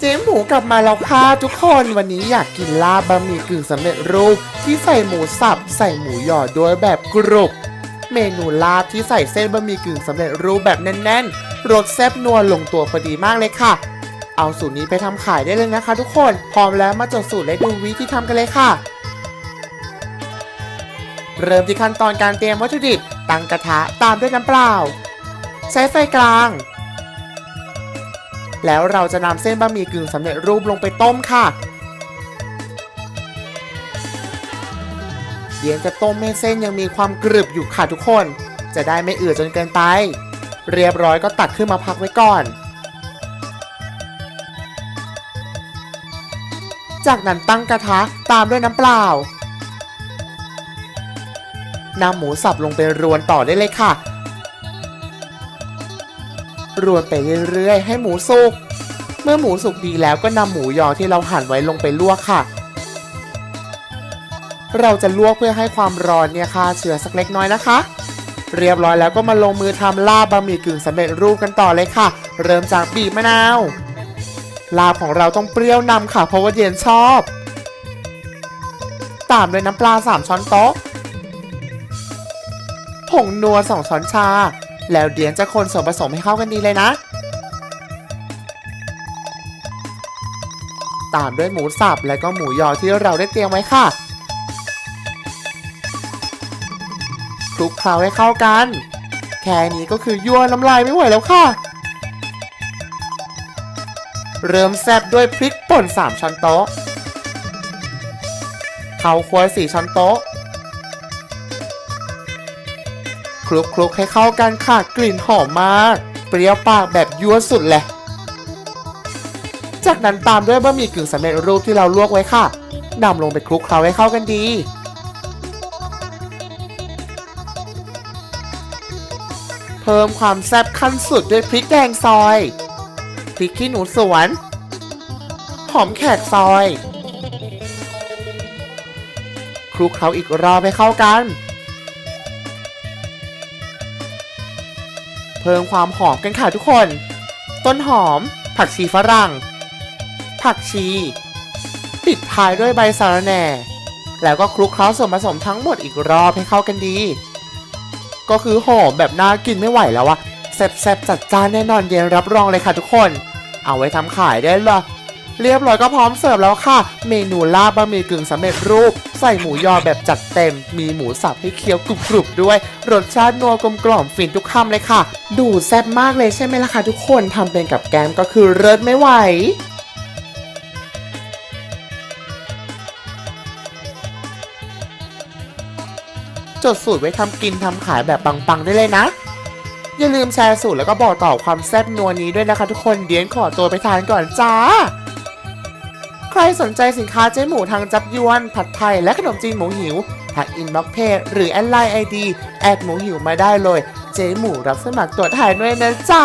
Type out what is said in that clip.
เจ๊หมูกลับมาแล้วค่ะทุกคนวันนี้อยากกินลาบบะหมี่กึ่งสำเร็จรูป ที่ใส่หมูสับ ใส่หมูหยอดด้วยแบบกรุบเมนูลาบที่ใส่เส้นบะหมี่กึ่งสำเร็จรูปแบบแน่นๆรสแซ่บนัวลงตัวพอดีมากเลยค่ะ เอาสูตรนี้ไปทำขายได้เลยนะคะ ทุกคนพร้อมแล้วมาจดสูตรและดูวิธีทำกันเลยค่ะ เริ่มที่ขั้นตอนการเตรียมวัตถุดิบตั้งกระทะตามด้วยน้ำเปล่า ใช้ไฟกลาง แล้วเราจะนำเส้นบะหมี่กึ่งสำเร็จรูปลงไปต้มค่ะเดี๋ยวจะต้มให้เส้นยังมีความกรึบอยู่ค่ะทุกคน จะได้ไม่อืดจนเกินไป เรียบร้อยก็ตักขึ้นมาพักไว้ก่อน จากนั้นตั้งกระทะตามด้วยน้ำเปล่านำหมูสับลงไปรวนต่อได้เลยค่ะ รวนไปเรื่อยๆ ให้หมูสุก เมื่อหมูสุกดีแล้วก็นำหมูยอที่เราหั่นไว้ลงไปลวกค่ะ เราจะลวกเพื่อให้ความร้อนเนี่ยค่ะเชื้อสักเล็กน้อยนะคะ เรียบร้อยแล้วก็มาลงมือทำลาบบะหมี่กึ่งสำเร็จรูปกันต่อเลยค่ะ เริ่มจากบีบมะนาว ลาบของเราต้องเปรี้ยวนำค่ะ เพราะว่าเดียนชอบ ตามด้วยน้ำปลา 3 ช้อนโต๊ะ ผงนัว 2 ช้อนชา แล้วเดียนจะคนส่วนผสมให้เข้ากันดีเลยนะ ตามด้วยหมูสับและก็หมูยอที่เราได้เตรียมไว้ค่ะคลุกเคล้าให้เข้ากัน แค่นี้ก็คือยั่วน้ำลายไม่ไหวแล้วค่ะ เริ่มแซบด้วยพริกป่น 3 ช้อนโต๊ะข้าวคั่ว4ช้อนโต๊ะ คลุกคลุกให้เข้ากันค่ะกลิ่นหอมมาก เปรี้ยวปากแบบยั่วสุดเลยจากนั้นตามด้วยบะหมี่กึ่งสำเร็จรูปที่เราลวกไว้ค่ะนำลงไปคลุกเคล้าให้เข้ากันดี เพิ่มความแซ่บขั้นสุดด้วยพริกแดงซอยพริกขี้หนูสวน หอมแขกซอยคลุกเคล้าอีกรอบให้เข้ากัน พิ่มความหอมกันค่ะทุกคน ต้นหอม ผักชีฝรั่ง ผักชี ปิดท้ายด้วยใบสะระแหน่ แล้วก็คลุกเคล้าส่วนผสมทั้งหมดอีกรอบให้เข้ากันดี ก็คือหอมแบบน่ากินไม่ไหวแล้วอะแซ่บๆจัดจ้านแน่นอนเย็นรับรองเลยค่ะทุกคน เอาไว้ทำขายได้เลย เรียบร้อยก็พร้อมเสิร์ฟแล้วค่ะ เมนูลาบบะหมี่กึ่งสำเร็จรูป ใส่หมูยอแบบจัดเต็ม มีหมูสับให้เคี้ยวกรุบๆด้วย รสชาตินัวกลมกล่อมฟินทุกคำเลยค่ะ ดูแซ่บมากเลยใช่ไหมล่ะคะทุกคนทำเป็นกับแกมก็คือเลิศไม่ไหวจดสูตรไว้ทำกินทำขายแบบปังๆได้เลยนะ อย่าลืมแชร์สูตรแล้วก็บอกต่อความแซ่บนัวนี้ด้วยนะคะทุกคนเดียนขอตัวไปทานก่อนจ้า รสนใจสินค้าเจ๊หมูทางจับยวน ผัดไทยและขนมจีนหมูหิวทักอินบ็อกเพจหรือแอดไลน์ไอดีแอดหมูหิวมาได้เลย เจ๊หมูรับสมัครตรวจถ่ายด้วยนะจ๊ะ